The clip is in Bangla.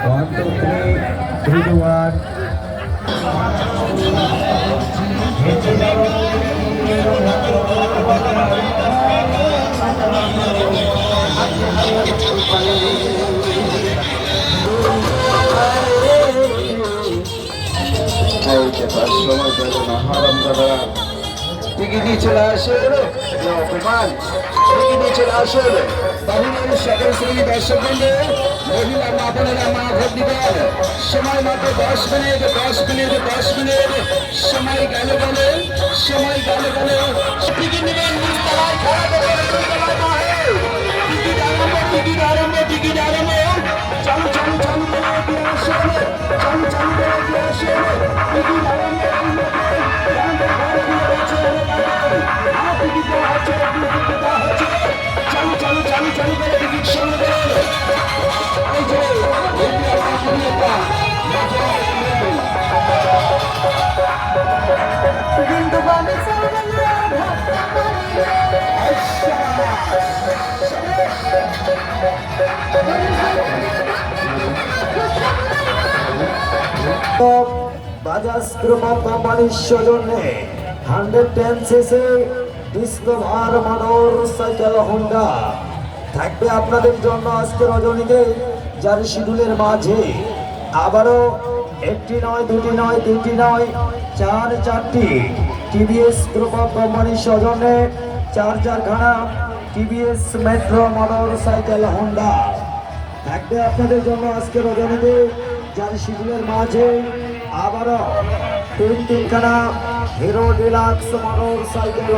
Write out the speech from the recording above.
one two three three two one সময় যাবে না হারাম দাদা টিকি দিয়ে চলে আসে অপমান টিকি দিয়ে চলে আসে বাহিনীর সকল শ্রেণি দর্শক বৃন্দে মহিলা মা বোনেরা, মা ভোট সময় মাত্র দশ মিনিট দশ মিনিট দশ মিনিট, সময় গেল গেল সময় গেল গেল বাজাজ গ্রুপ কোম্পানির সৌজন্যে hundred ten CC Discover motorcycle Honda থাকবে আপনাদের জন্য আজকে রজনীতে যার শিডিউলের মাঝে আবারও একটি নয়, দুটি নয়, তিনটি নয়, চার চারটি। টিভিএস গ্রুপ অফ কোম্পানির সৌজন্যে চার চারখানা TVS metro, motorcycle, Honda. থাকবে আপনাদের জন্য আজকে রজনীতে, যার শিডিউলের মাঝে আবারও তিন তিনখানা হিরো ডিলাক্স, মোটর, সাইকেল